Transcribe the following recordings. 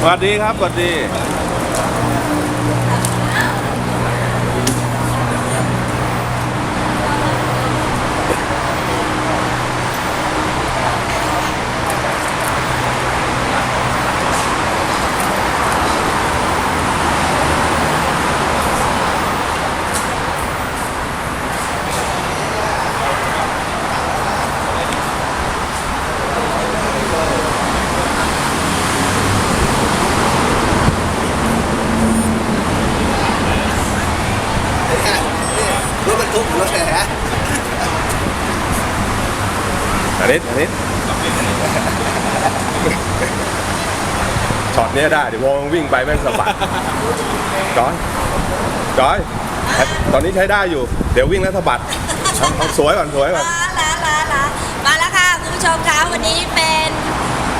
สวัสดีครับสวัสดี รถบรรทุกรถแห่ อันนี้อันนี้ช็อตเนี้ยได้เดี๋ยววงวิ่งไปแม่งสะบัดจอยจอยตอนนี้ใช้ได้อยู่ เดี๋ยววิ่งแล้วสะบัดเอาเอาสวยก่อนสวยก่อน ลาลาลาลามาแล้วค่ะ คุณผู้ชมคะวันนี้เป็น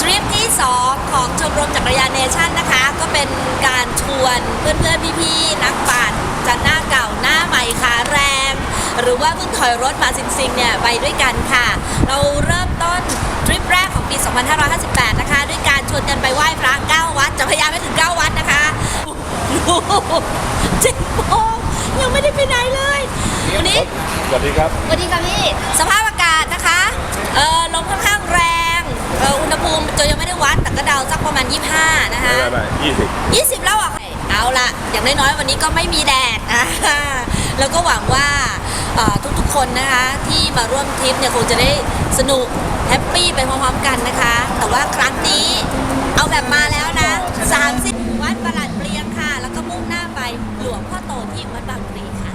ทริปที่ 2 ของชมรมจักรยานเนชั่นนะคะ ก็เป็นการชวนเพื่อนๆ พี่ๆ นักปั่นจะหน้าเก่าหน้าใหม่ขาแรง หรือว่าเพิ่งถอยรถมาซิงๆเนี่ยไปด้วยกันค่ะ เราเริ่มต้นทริปแรกของปี 2558 นะคะ ด้วยการชวนกันไปไหว้พระ9วัด จะพยายามให้ถึง 9 วัดนะคะเจ็ดโมงยังไม่ได้ไปไหนเลยวันนี้สวัสดีครับสวัสดีค่ะพี่สภาพอากาศนะคะเออลมค่อนข้างแรงเอออุณหภูมิจนยังไม่ได้วัดแต่ก็เดาสักประมาณ 25 นะคะไม่ไม่ไม่ยี่สิบ20แล้วอะเอาละอย่างน้อยๆวันนี้ก็ไม่มีแดดอ่าแล้วก็หวังว่าเอ่อทุกๆ คนนะคะที่มาร่วมทริปเนี่ยคงจะได้สนุกแฮปปี้ไปพร้อมๆกันนะคะ แต่ว่าครั้งนี้เอาแบบมาแล้วนะ30วัดประหลัดเปลียงค่ะ แล้วก็มุ่งหน้าไปหลวงพ่อโตที่วัดบางพลีค่ะ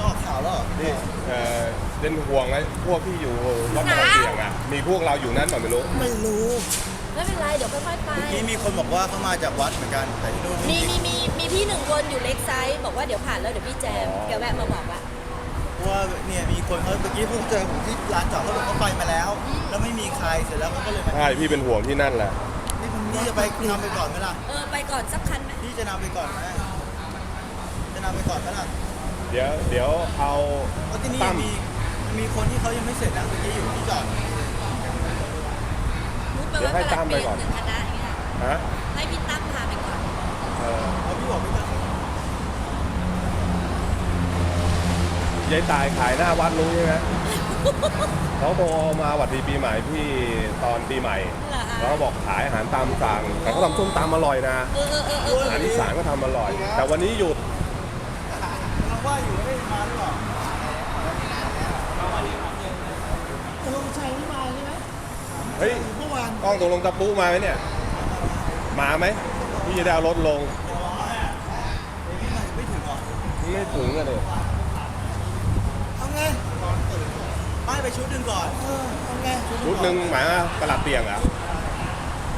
ออกข่าวแล้วเหรอนี่เอ่อเป็นห่วงไอ้พวกที่อยู่วัดบางเสียงอะมีพวกเราอยู่นั้นเปล่าไม่รู้ไม่รู้ไม่เป็นไรเดี๋ยวค่อยๆไปเมื่อกี้มีคนบอกว่าเขามาจากวัดเหมือนกันแต่ที่นู่นมีมีมีมีพี่หนึ่งคนอยู่เล็กไซส์บอกว่าเดี๋ยวผ่านแล้วเดี๋ยวพี่แจมแกแวะมาบอกว่าเพ ราะว่าเนี่ยมีคนเขาเมื่อกี้เพิ่งเจอผมที่ร้านจอดเขาบอกเขาไปมาแล้ว แล้วไม่มีใครเสร็จแล้วเขาก็เลยมาใช่พี่เป็นห่วงที่นั่นแหละนี่คุณนี่จะไปนำไปก่อนไหมล่ะเออไปก่อนสักคันไหมพี่จะนำไปก่อนไหมจะนำไปก่อนไหมล่ะเดี๋ยวเดี๋ยวเอาเพราะที่นี่ตั้มมีมีคนที่เขายังไม่เสร็จนะเมื่อกี้อยู่ที่จอดมุดไปว่าตลาดเปลี่ยนหนึ่งคณะอย่างเงี้ยฮะให้พี่ตั้มพาไปก่อนเออเขาพี่บอกไม่ต้อง ยายตายขายหน้าวัดรู้ใช่ไหมเขาโทรมาหวัดดีปีใหม่พี่ตอนปีใหม่ เหรอคะ แล้วก็บอกขายอาหารตามสั่งแต่เขาทำส้มตำอร่อยนะเออเออเออเอออาหารอีสานก็ทำอร่อย แต่วันนี้หยุดเราว่าอยู่ไม่ได้มาหรือเปล่าตกลงชัยไม่มาใช่ไหมเฮ้ยเมื่อวานกล้องตกลงตะปูมาไหมเนี่ย มาไหมพี่จะได้เอารถลง ไม่ถึงหรอไม่ถึงอะเลยทำ ไงไม่ไปชุดหนึ่งก่อนเออทำไงชุดหนึ่งหมายว่าตลาดเตียงเหรอะ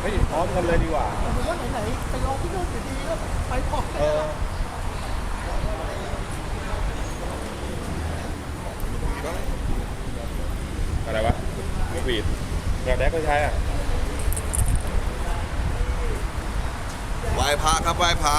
เฮ้ยพร้อมกันเลยดีกว่าผมว่าไหนๆไปรอที่นู่นอยู่ดีก็ไปก่อนเอออะไรวะมือบีดงานแดกก็ใช้อะไหว้พระครับไหว้พระ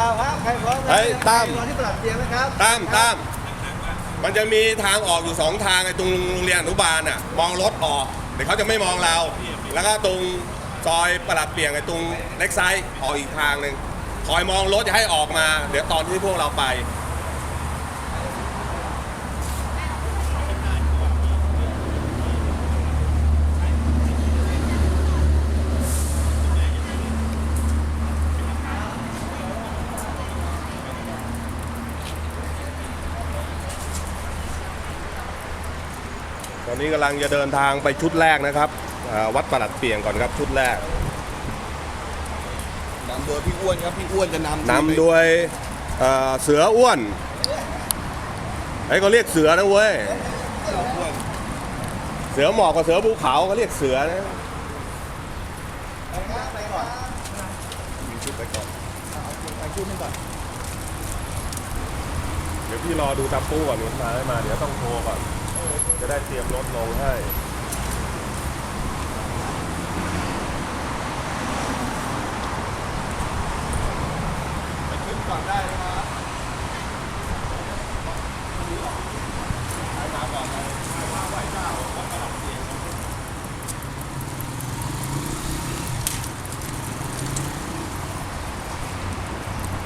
ครับใครพร้อมเฮ้ยตั้ม รอที่ตลาดเตียงนะครับตั้มตั้มมันจะมีทางออกอยู่สองทางไอ้ตรงโรงเรียนอนุบาลอะ มองรถออกเดี๋ยวเขาจะไม่มองเรา แล้วก็ตรงซอยประหลัดเปลี่ยงไอ้ตรงเล็กไซด์ออกอีกทางหนึ่งคอยมองรถอย่าให้ออกมา เดี๋ยวตอนที่พวกเราไป อนนี้กำลังจะเดินทางไปชุดแรกนะครับอ่าวัดประหลัดเปียงก่อนครับชุดแรกนำโดยพี่อ้วนครับพี่อ้วนจะนำนำโดยเอ่อเสืออ้วนไอ้ก็เรียกเสือนะเว้ยเสือหมอกกับเสือภูเขาเขาเรียกเสือนะไปก่อนมีชุดไปก่อนไปชุดหนึงก่อนเดี๋ยวพี่รอดูตาปูก่อนนี่มาไม่มาเดี๋ยวต้องโทรก่อน จะได้เตรียมรถลงให้ไปชุดก่อนได้นะครับ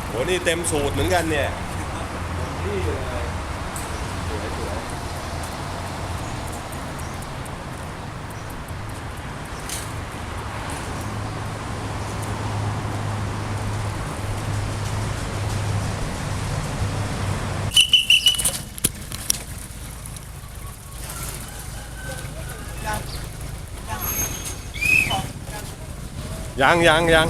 โหนี่เต็มสูตรเหมือนกันเนี่ย นี่เลย ยังยังยัง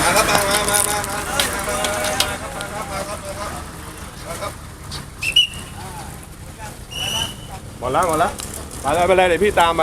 มาครับมามามามามาหมดแล้วหมดแล้วไปเลยไปเลยเดี๋ยวพี่ตามไป